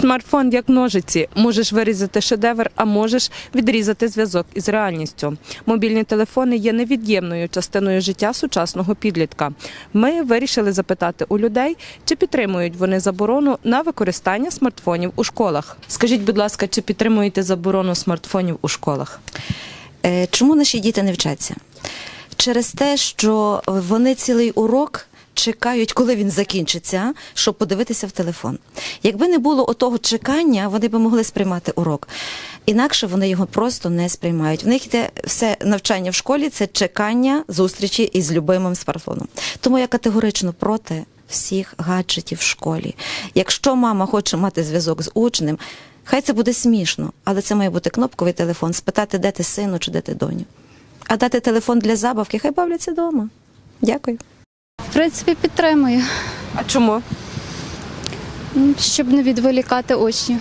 Смартфон як ножиці. Можеш вирізати шедевр, а можеш відрізати зв'язок із реальністю. Мобільні телефони є невід'ємною частиною життя сучасного підлітка. Ми вирішили запитати у людей, чи підтримують вони заборону на використання смартфонів у школах. Скажіть, будь ласка, чи підтримуєте заборону смартфонів у школах? Е, Чому наші діти не вчаться? Через те, що вони цілий урок чекають, коли він закінчиться, щоб подивитися в телефон. Якби не було отого чекання, вони б могли сприймати урок. Інакше вони його просто не сприймають. В них йде все навчання в школі це чекання зустрічі із любимим смартфоном. Тому я категорично проти всіх гаджетів в школі. Якщо мама хоче мати зв'язок з учнем, хай це буде смішно, але це має бути кнопковий телефон, спитати, де ти сину чи де ти доню. А дати телефон для забавки, хай бавляться вдома. Дякую. В принципі, підтримую, А чому? Щоб не відволікати очі.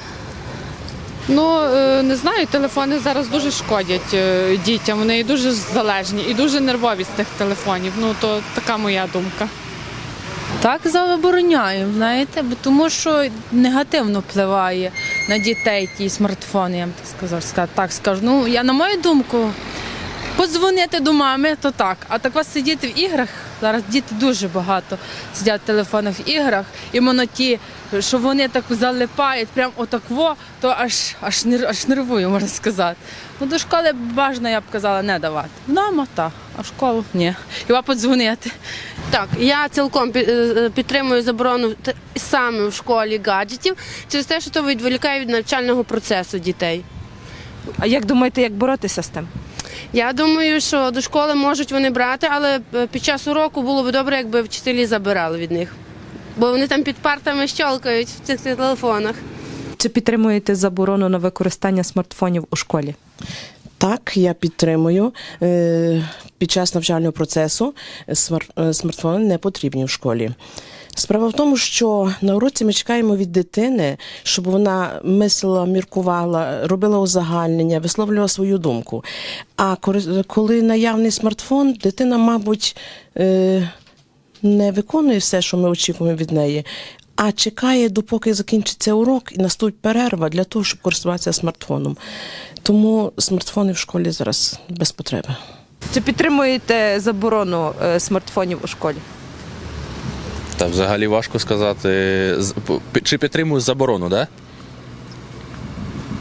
Ну е, не знаю, телефони зараз дуже шкодять е, дітям. Вони і дуже залежні і дуже нервові з тих телефонів. Ну то така моя думка. Так забороняємо, знаєте, бо тому що негативно впливає на дітей ті смартфони, я вам так сказав, ска- так скажу. Ну, я на мою думку, подзвонити до мами, то так. А так ось сидіти в іграх, зараз діти дуже багато сидять в телефонах в іграх, і воно ті, що вони так залипають, прям отакво, то аж аж аж нервує, можна сказати. Ну до школи бажано, я б казала, не давати. Вдома так, а в школу ні. Хіба подзвонити. Так, я цілком е, підтримую заборону саме в школі гаджетів через те, що то відволікає від навчального процесу дітей. А як думаєте, як боротися з тим? Я думаю, що до школи можуть вони брати, але е, під час уроку було б добре, якби вчителі забирали від них. Бо вони там під партами щелкають в цих телефонах. Чи підтримуєте заборону на використання смартфонів у школі? Так, я підтримую. Е, Під час навчального процесу е, смартфони не потрібні в школі. Справа в тому, що на уроці ми чекаємо від дитини, щоб вона мислила, міркувала, робила узагальнення, висловлювала свою думку. А коли наявний смартфон, дитина, мабуть, е, не виконує все, що ми очікуємо від неї, а чекає, допоки закінчиться урок і наступить перерва для того, щоб користуватися смартфоном. Тому смартфони в школі зараз без потреби. Чи підтримуєте заборону е, смартфонів у школі? Та взагалі важко сказати. Чи підтримую заборону, да?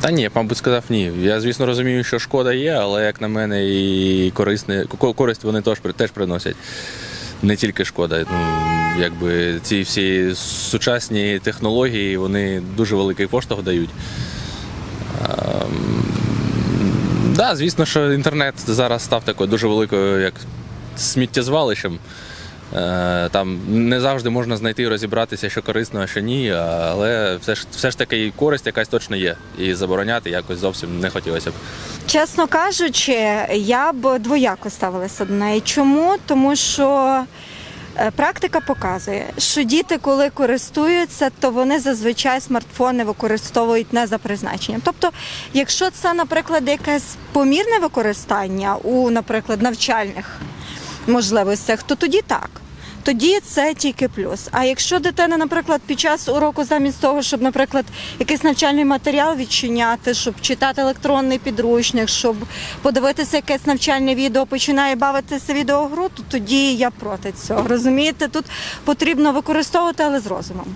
Та ні, я б, мабуть, сказав ні. Я, звісно, розумію, що шкода є, але як на мене, і корисне, користь вони теж, теж приносять. Не тільки шкода. Ну, якби ці всі сучасні технології, вони дуже великий поштовх дають. Так, да, звісно, що інтернет зараз став такою дуже великою, як сміттєзвалищем. Е, Там не завжди можна знайти і розібратися, що корисно, а що ні, але все ж все ж таки користь якась точно є. І забороняти якось зовсім не хотілося б. Чесно кажучи, я б двояко ставилася до неї. Чому? Тому що е, практика показує, що діти, коли користуються, то вони зазвичай смартфони використовують не за призначенням. Тобто, якщо це, наприклад, якесь помірне використання у, наприклад, навчальних можливостях, то тоді так. Тоді це тільки плюс. А якщо дитина, наприклад, під час уроку, замість того, щоб, наприклад, якийсь навчальний матеріал відчиняти, щоб читати електронний підручник, щоб подивитися якесь навчальне відео, починає бавитися відеогру, то тоді я проти цього. Розумієте, тут потрібно використовувати, але з розумом.